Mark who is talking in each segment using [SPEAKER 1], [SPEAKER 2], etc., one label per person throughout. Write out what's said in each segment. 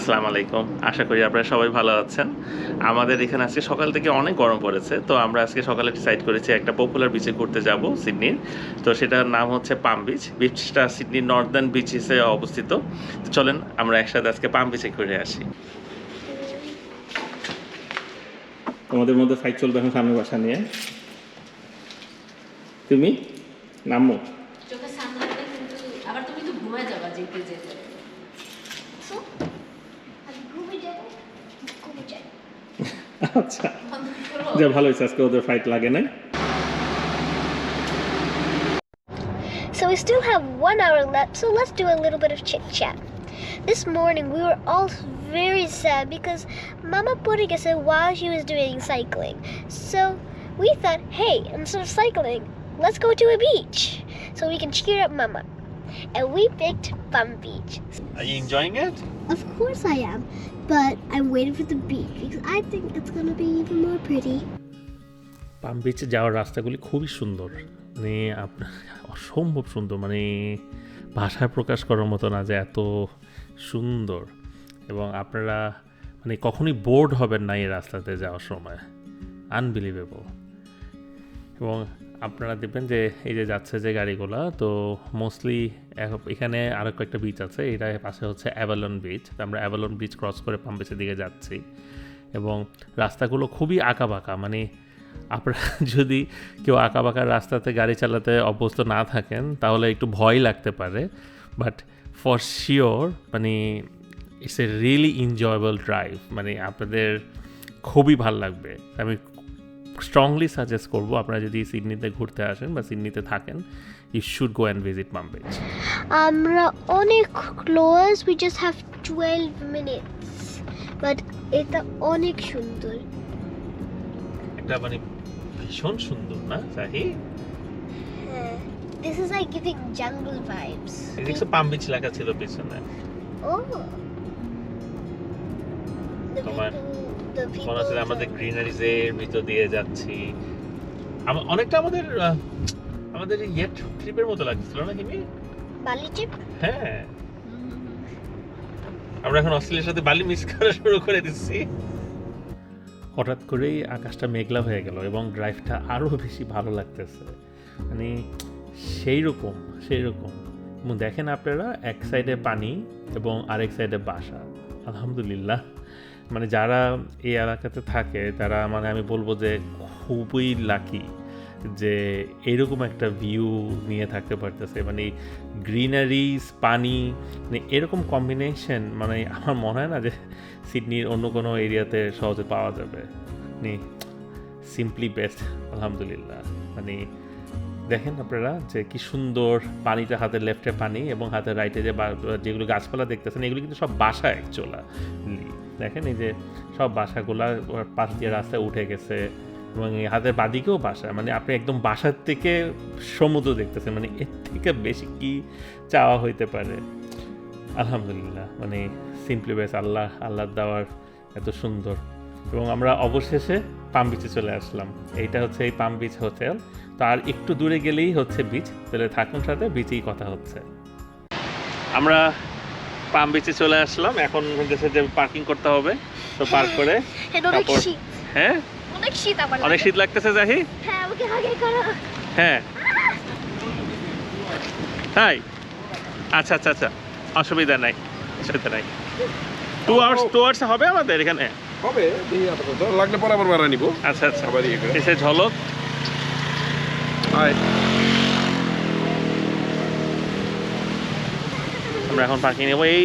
[SPEAKER 1] আসসালামু আলাইকুম। আশা করি আপনারা সবাই ভালো আছেন। আমাদের এখানে আজকে সকাল থেকে অনেক গরম পড়েছে। তো আমরা আজকে সকালে ডিসাইড করেছি একটা পপুলার বিচে ঘুরতে যাব সিডনির। তো সেটার নাম হচ্ছে পাম বিচ বিচটা সিডনির নর্দার্ন বিচেসে অবস্থিত। তো চলেন আমরা একসাথে আজকে পাম বিচে ঘুরে আসি। তোমাদের মধ্যে ফাইট চলবে এখন সামনে বাসা নিয়ে। তুমি? নামো।
[SPEAKER 2] আবার তুমি তো ঘুমায় যাবা যেতে যেতে।
[SPEAKER 1] আচ্ছা
[SPEAKER 2] বন্ধ করো।
[SPEAKER 1] যা ভালো হয়েছে আজকে ওদের ফাইট লাগে না
[SPEAKER 3] So we still have one hour left, so let's do a little bit of chit chat. This morning we were all very sad because Mama putting us in while she was doing cycling. So we thought, hey, instead of cycling, let's go to a beach so we can cheer up Mama. And we picked Bum Beach.
[SPEAKER 1] Are you enjoying it?
[SPEAKER 3] Of course I am, but I'm waiting for the beach because I think it's gonna be even more pretty.
[SPEAKER 1] পাম বিচে যাওয়ার রাস্তাগুলি খুবই সুন্দর মানে আপনার অসম্ভব সুন্দর মানে ভাষায় প্রকাশ করার মতো না যে এত সুন্দর এবং আপনারা মানে কখনোই বোর্ড হবেন না এই রাস্তাতে যাওয়ার সময় আনবিলিভেবল এবং আপনারা দেখবেন যে এই যে যাচ্ছে যে গাড়িগুলো, তো মোস্টলি এখানে আরও কয়েকটা বিচ আছে। এটা পাশে হচ্ছে অ্যাভালন বিচ আমরা অ্যাভালন বিচ ক্রস করে পাম বিচের দিকে যাচ্ছি। এবং রাস্তাগুলো খুবই আঁকাবাঁকা মানে আপনারা যদি কেউ আঁকাবাঁকা রাস্তাতে গাড়ি চালাতে অভ্যস্ত না থাকেন, তাহলে একটু ভয় লাগতে পারে। বাট ফর শিওর মানে it's a really enjoyable drive মানে আপনাদের খুবই ভালো লাগবে। আমি স্ট্রংলি সাজেস্ট করব আপনারা যদি সিডনিতে ঘুরতে আসেন বা সিডনিতে থাকেন you should go and visit beach
[SPEAKER 3] আমরা অনেক close we just have twelve minutes but এটা অনেক সুন্দর।
[SPEAKER 1] একটা মানে ভীষণ সুন্দর না সাহি?
[SPEAKER 3] হ্যাঁ this is like giving jungle vibes
[SPEAKER 1] দেখছ পাম বিচ লেখা ছিল পিছনে।
[SPEAKER 3] The
[SPEAKER 1] তোমার মনে হচ্ছে আমাদের
[SPEAKER 3] are-
[SPEAKER 1] গ্রিনারিজ এর ভিতর দিয়ে যাচ্ছি। অনেকটা আমাদের আমাদের ইয়ে ট্রিপের মতো লাগছিল না হিমি?
[SPEAKER 3] বালি চিপ
[SPEAKER 1] হ্যাঁ। আমরা এখন অস্ট্রেলিয়ার সাথে বালি মিস করা শুরু করে দিচ্ছি। হঠাৎ করেই আকাশটা মেঘলা হয়ে গেল এবং ড্রাইভটা আরও বেশি ভালো লাগতেছে। মানে সেই রকম সেই রকম। দেখেন আপনারা এক সাইডে পানি এবং আরেক সাইডে বাসা। আলহামদুলিল্লাহ। মানে যারা এই এলাকাতে থাকে, তারা মানে আমি বলব যে খুবই লাকি যে এরকম একটা ভিউ নিয়ে থাকতে পারতেছে। মানে গ্রিনারিজ পানি মানে এরকম কম্বিনেশন মানে আমার মনে হয় না যে সিডনির অন্য কোনো এরিয়াতে সহজে পাওয়া যাবে। মানে সিম্পলি বেস্ট আলহামদুলিল্লাহ। মানে দেখেন আপনারা যে কি সুন্দর পানিটা হাতের লেফটে পানি এবং হাতের রাইটে যে যেগুলো গাছপালা দেখতেছেন, এগুলো কিন্তু সব বাসা অ্যাকচুয়ালি দেখেন, এই যে সব বাসাগুলা পাশ দিয়ে রাস্তায় উঠে গেছে এবং এই হাতের বাদিকেও বাসা। মানে আপনি একদম বাসার থেকে সমুদ্র দেখতেছেন মানে এর থেকে বেশি কি চাওয়া হইতে পারে? আলহামদুলিল্লাহ মানে সিম্পলি বেস আল্লাহ, আল্লাহর দেওয়ার এত সুন্দর। এবং আমরা অবশেষে পাম বিচে চলে আসলাম। এইটা হচ্ছে এই পাম বিচ হোটেল তো আর একটু দূরে গেলেই হচ্ছে বিচ তাহলে থাকুন সাথে বিচেই কথা হচ্ছে। আমরা পাম বিচে চলে আসলাম। এখন দেশে যে পার্কিং করতে হবে তো পার্ক করে
[SPEAKER 3] হ্যাঁ অনেক
[SPEAKER 1] তারপর-
[SPEAKER 3] শীত।
[SPEAKER 1] হ্যাঁ?
[SPEAKER 3] অনেক শীত আমার
[SPEAKER 1] অনেক শীত লাগতেছে জাহি?
[SPEAKER 3] হ্যাঁ আমাকে আগে করো।
[SPEAKER 1] হ্যাঁ। তাই? আচ্ছা আচ্ছা আচ্ছা। অসুবিধা নাই অসুবিধা নাই। টু আওয়ার্স টু আওয়ার্স হবে আমাদের এখানে?
[SPEAKER 4] হবে লাগলে পরে আবার ভাড়া নিব।
[SPEAKER 1] আচ্ছা আচ্ছা।
[SPEAKER 4] আবার ইয়ে
[SPEAKER 1] এসে ঝলক।
[SPEAKER 4] আয়
[SPEAKER 1] আমরা এখন পার্কিং নেব এই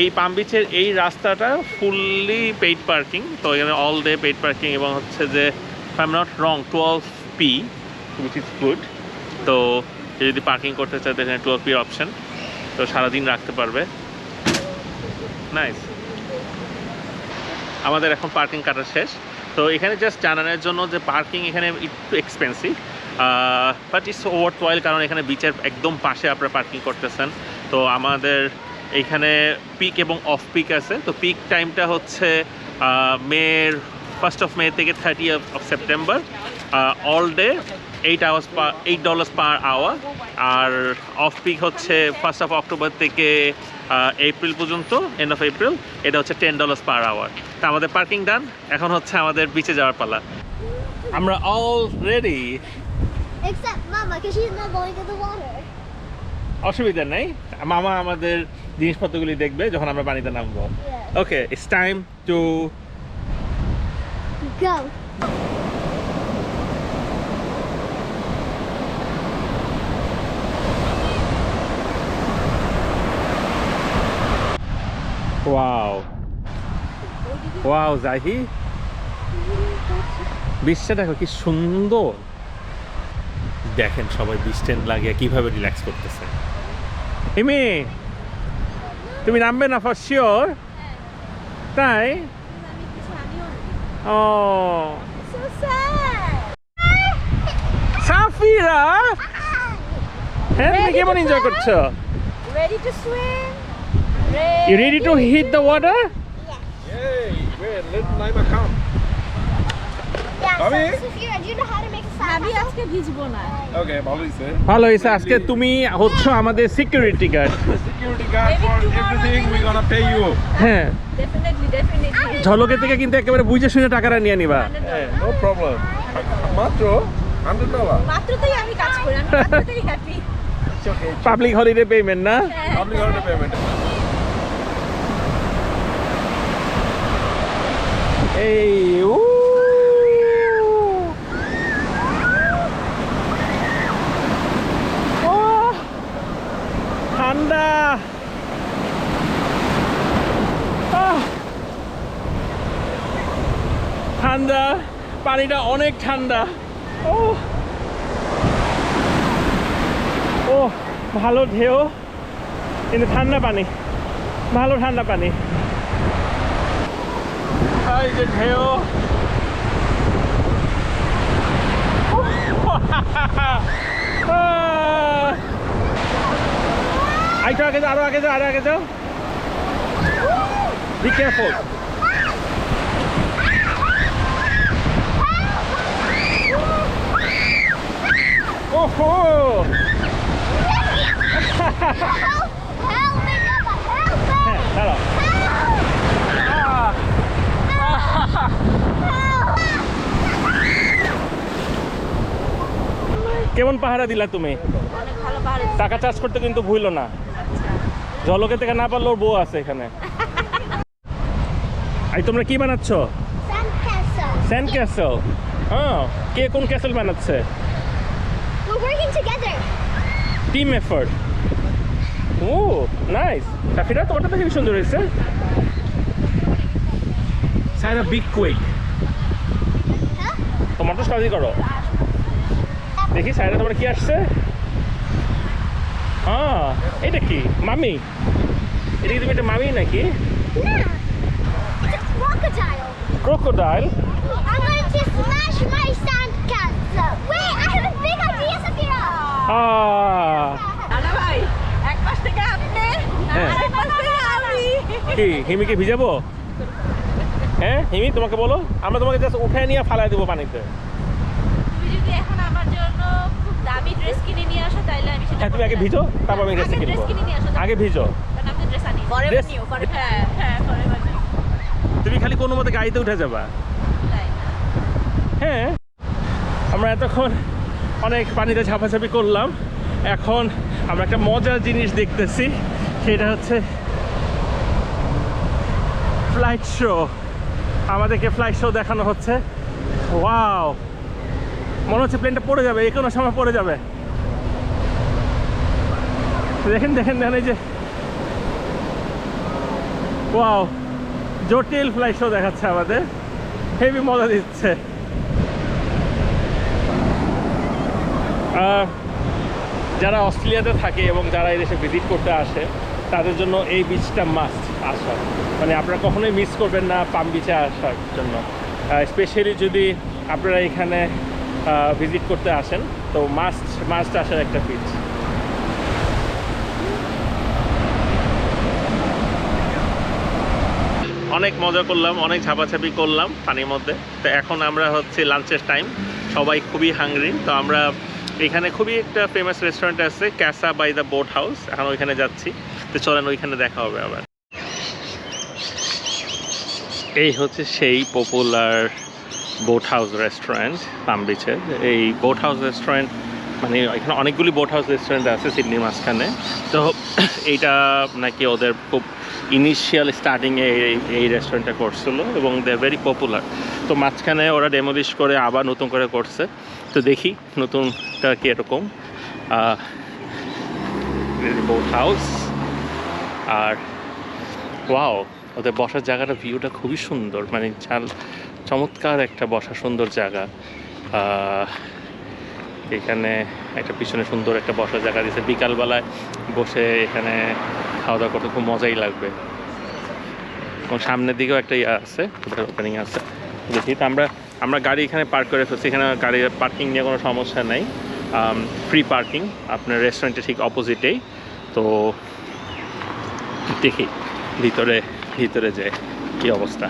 [SPEAKER 1] এই পাম বিচের এই রাস্তাটা ফুললি পেইড পার্কিং তো এখানে অল ডে পেইড পার্কিং এবং হচ্ছে যে I am not wrong twelve P which is good তো যদি পার্কিং করতে চায় এখানে টুয়েলভ পি অপশন তো সারাদিন রাখতে পারবে। নাইস আমাদের এখন পার্কিং কাটা শেষ। তো এখানে জাস্ট জানানোর জন্য যে পার্কিং এখানে একটু expensive but it's over twelve কারণ এখানে বিচের একদম পাশে আপনারা পার্কিং করতেছেন। তো আমাদের এইখানে পিক এবং অফ পিক আছে। তো পিক টাইমটা হচ্ছে মের ফার্স্ট অফ মে থেকে thirty of September all day eight hours per eight dollars per hour R off peak হচ্ছে ফার্স্ট অফ অক্টোবর থেকে এপ্রিল পর্যন্ত এন্ড অফ এপ্রিল এটা হচ্ছে টেন ডলার্স পার আওয়ার তা আমাদের পার্কিং ডান এখন হচ্ছে আমাদের বিচে যাওয়ার পালা। আমরা all ready
[SPEAKER 3] Except Mama, because she's not going the water.
[SPEAKER 1] অসুবিধা নেই। মামা আমাদের জিনিসপত্রগুলি দেখবে যখন আমরা পানিতে নামবো। Okay it's time to
[SPEAKER 3] Go.
[SPEAKER 1] Wow wow Zahi বীজটা দেখো কি সুন্দর। দেখেন সবাই বীজ টেন্ট লাগিয়ে কীভাবে রিল্যাক্স করতেছে। ইমি তুমি নামবে না ফর শিওর তাই ও. সাফিরা হ্যাঁ তুমি কেমন এনজয় করছ
[SPEAKER 2] Ready to swim?
[SPEAKER 1] You ready to hit the water
[SPEAKER 4] Yay! Wait, let Naima come.
[SPEAKER 1] ভালো আজকে তুমি হচ্ছ আমাদের সিকিউরিটি গার্ড হ্যাঁ। ঝলকে থেকে কিন্তু একেবারে বুঝে শুনে টাকাটা নিয়ে নিবা।
[SPEAKER 4] মাত্র
[SPEAKER 1] পাবলিক হলিডে পেমেন্ট না? এই উহ ঠান্ডা, পানিটা অনেক ঠান্ডা। ও ও ভালো ঢেউ। কিন্তু ঠান্ডা পানি। ভালো ঠান্ডা পানি। এই যে ঢেউ। আরেকটু আগে যাও, আরও আগে যাও, আরও আগে যাও। বি কেয়ারফুল ওহো
[SPEAKER 3] Help! Help me! Help me!
[SPEAKER 1] দাঁড়াও কেমন পাহারা দিলা তুমি টাকা চার্জ করতে কিন্তু ভুলো না জলকে থেকে না পারলে ওর বউ আছে এখানে এই তোমরা কি বানাচ্ছ. স্যান্ড ক্যাসেল হ্যাঁ কে কোন ক্যাসেল বানাচ্ছে
[SPEAKER 3] We're working together.
[SPEAKER 1] Team effort oh nice Safira তোমারটা তো সুন্দর হয়েছে। সাইরা বিগ কুইক
[SPEAKER 3] Huh?
[SPEAKER 1] তোমার তো সহজই করো। দেখি সাইরা তোমার কি আসছে? হ্যাঁ এটা কি? মামি? এটা কি তুমি একটা মামি নাকি?
[SPEAKER 3] Nah. It's a crocodile I'm going to smash my sandcastle. Wait, I have a big idea, Safira.
[SPEAKER 1] Ah
[SPEAKER 2] দাদা ভাই এক পাশ থেকে আপনি
[SPEAKER 1] হ্যাঁ।
[SPEAKER 2] আরেক পাশ থেকে আমি
[SPEAKER 1] কি হিমিকে ভিজাবো? হ্যাঁ হিমি তোমাকে বলো? আমরা তোমাকে জাস্ট উঠে নিয়ে ফালাই দেবো পানিতে। হ্যাঁ তুমি আগে ভিজো তারপর আমি ড্রেসে কিনবো।
[SPEAKER 2] নিয়ে আসো
[SPEAKER 1] আগে ভিজো।
[SPEAKER 2] হ্যাঁ হ্যাঁ
[SPEAKER 1] তুমি খালি কোনো মতে গাড়িতে উঠে যাবা। হ্যাঁ। আমরা এতক্ষণ অনেক পানিতে ঝাপাঝাপি করলাম। এখন আমরা একটা মজার জিনিস দেখতেছি, সেটা হচ্ছে ফ্লাইট শো আমাদেরকে ফ্লাইট শো দেখানো হচ্ছে। ওয়াও মনে হচ্ছে প্লেনটা পড়ে যাবে যে কোনো সময় পড়ে যাবে। দেখেন দেখেন দেখেন, এই যে। ওয়াও জটিল ফ্লাইট শো দেখাচ্ছে আমাদের। হেভি মজা দিচ্ছে। যারা অস্ট্রেলিয়াতে থাকে এবং যারা এই দেশে ভিজিট করতে আসে, তাদের জন্য এই বিচটা মাস্ট আসার মানে আপনারা কখনোই মিস করবেন না পাম বিচে আসার জন্য। স্পেশালি যদি আপনারা এখানে ভিজিট করতে আসেন, তো মাস্ট মাস্ট আসার একটা বিচ অনেক মজা করলাম, অনেক ঝাপাঝাপি করলাম পানির মধ্যে। তো এখন আমরা হচ্ছে লাঞ্চের টাইম সবাই খুবই হাংরি তো আমরা এখানে খুবই একটা ফেমাস রেস্টুরেন্ট আছে Casa by the Boat House এখন ওইখানে যাচ্ছি। তো চলেন ওইখানে দেখা হবে আবার। এই হচ্ছে সেই popular boat house restaurant Palm বিচের এই বোট হাউস রেস্টুরেন্ট মানে এখানে অনেকগুলি বোট হাউস রেস্টুরেন্ট আছে সিডনির মাঝখানে। তো এইটা নাকি ওদের খুব ইনিশিয়াল স্টার্টিংয়ে এই এই রেস্টুরেন্টটা করছিল এবং দে ভেরি পপুলার তো মাঝখানে ওরা ডেমোলিশ করে আবার নতুন করে করছে। তো দেখি নতুনটা কি এরকম বোট হাউস আর ওয়াও ওদের বসার জায়গাটা ভিউটা খুবই সুন্দর। মানে চাল চমৎকার একটা বসার সুন্দর জায়গা। এখানে একটা পিছনে সুন্দর একটা বসার জায়গা দিয়েছে। বিকালবেলায় বসে এখানে খাওয়া দাওয়া করতে খুব মজাই লাগবে। এবং সামনের দিকেও একটা ইয়ে আছে ওপেনিং আছে। দেখি, তো আমরা আমরা গাড়ি এখানে পার্ক করে ফেলছি। এখানে গাড়ির পার্কিং নিয়ে কোনো সমস্যা নেই। ফ্রি পার্কিং আপনার রেস্টুরেন্টের ঠিক অপোজিটেই তো দেখি, ভিতরে ভিতরে যে কি অবস্থা।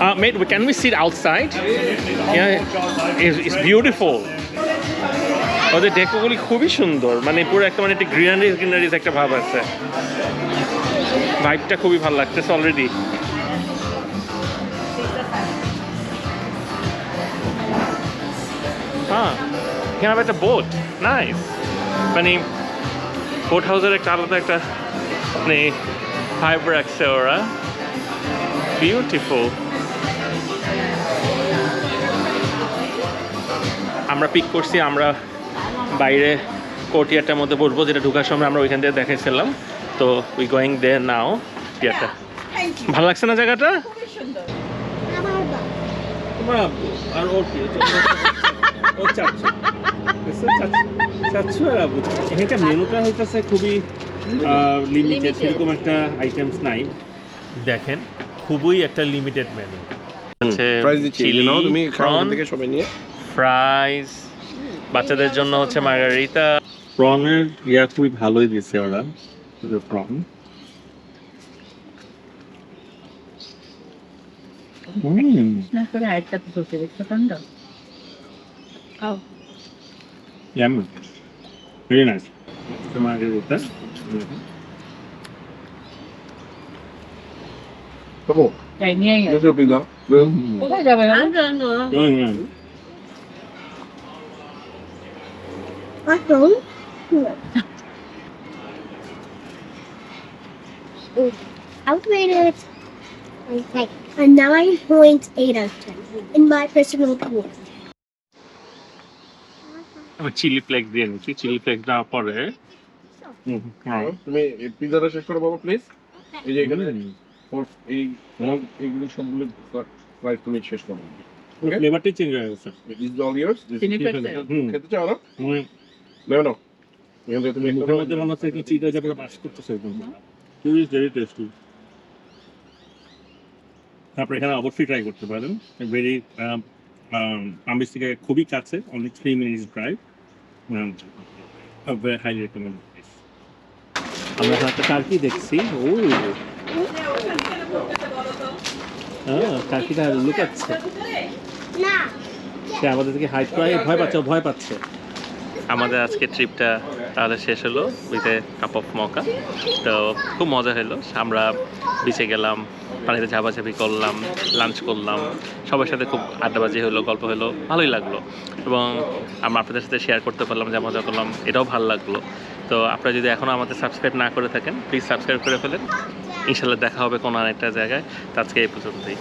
[SPEAKER 1] Uh, mate, can we sit outside? Yeah, it's, beautiful. ওদের ডেকোগুলি খুবই সুন্দর। মানে পুরো একটা মানে একটা গ্রিনারি গ্রিনারিজ একটা ভাব আছে। ভাইবটা খুবই ভালো লাগতেছে অলরেডি হ্যাঁ এখানে আবার একটা বোট নাইস মানে বোট হাউসের একটা আলাদা একটা মানে ভাইব রাখছে ওরা। বিউটিফুল আমরা পিক করছি আমরা বাইরে কোর্টিয়ারটার মধ্যে বসবো যেটা ঢোকার সময় আমরা ওইখান থেকে দেখেছিলাম তো উই গোয়িং দে নাও টিয়ারটা ভালো লাগছে না জায়গাটা? আর ওর কি? ও চাচ্ছু চাচ্ছু আর আব্বু এখানকার মেনুটা হইতেছে খুবই লিমিটেড. সেরকম একটা আইটেমস নাই। দেখেন খুবই একটা লিমিটেড মেনু চিলি
[SPEAKER 4] তুমি
[SPEAKER 1] প্রন
[SPEAKER 4] থেকে সবাই নিয়ে
[SPEAKER 1] ফ্রাইস বাচ্চাদের জন্য হচ্ছে মার্গারিতা প্রনের ইয়া খুবই ভালোই দিচ্ছে ওরা
[SPEAKER 2] prawn.
[SPEAKER 1] Yummy. Very nice. The margarita.
[SPEAKER 4] তবু
[SPEAKER 5] তাই নিয়ে গেছে
[SPEAKER 4] দুটো পিজা
[SPEAKER 5] কোথায় যাবে
[SPEAKER 3] it. Like a 9.8 out of 10, in my personal opinion.
[SPEAKER 1] আমি চিলি ফ্লেক্স দিয়ে নিচ্ছি চিলি ফ্লেক্স দেওয়ার পরে হুম, হ্যাঁ।
[SPEAKER 4] তুমি পিজাটা শেষ করো বাবা প্লিজ এই যে এখানে? ওর এই এইগুলো সবগুলো প্রাইস তুমি শেষ করো।
[SPEAKER 1] ফ্লেভারটাই চেঞ্জ হয়ে গেছে।
[SPEAKER 4] দিস ইজ অল ইয়ার্স খেতে চাও না?
[SPEAKER 1] হুম,
[SPEAKER 4] নেও নাও তুমি
[SPEAKER 1] মুখের মধ্যে মনে হচ্ছে একটু চিটা যাবে বাস করতেছে একদম। ইজ ভেরি টেস্টি তারপরে এখানে অবশ্যই ট্রাই করতে পারেন। ভেরি আমিস থেকে খুবই কাছে only three minutes drive highly recommend আমরা একটা দেখছি? ও টার্কিটা লুকাচ্ছে
[SPEAKER 3] Nah.
[SPEAKER 1] সে আমাদের থেকে হাইট করে ভয় পাচ্ছে ভয় পাচ্ছে। আমাদের আজকে ট্রিপটা তাহলে শেষ হলো with a cup of mocha তো খুব মজা হলো। আমরা বিচে গেলাম, পানিতে ঝাপাঝাপি করলাম লাঞ্চ করলাম। সবার সাথে খুব আড্ডাবাজি হলো, গল্প হলো, ভালোই লাগল। এবং আমরা আপনাদের সাথে শেয়ার করতে পারলাম, যা মজা করলাম, এটাও ভালো লাগল। তো আপনারা যদি এখনও আমাদের সাবস্ক্রাইব না করে থাকেন প্লিজ সাবস্ক্রাইব করে ফেলেন। ইনশাল্লাহ দেখা হবে কোনো আরেকটা জায়গায়। তো আজকে এই পর্যন্তই।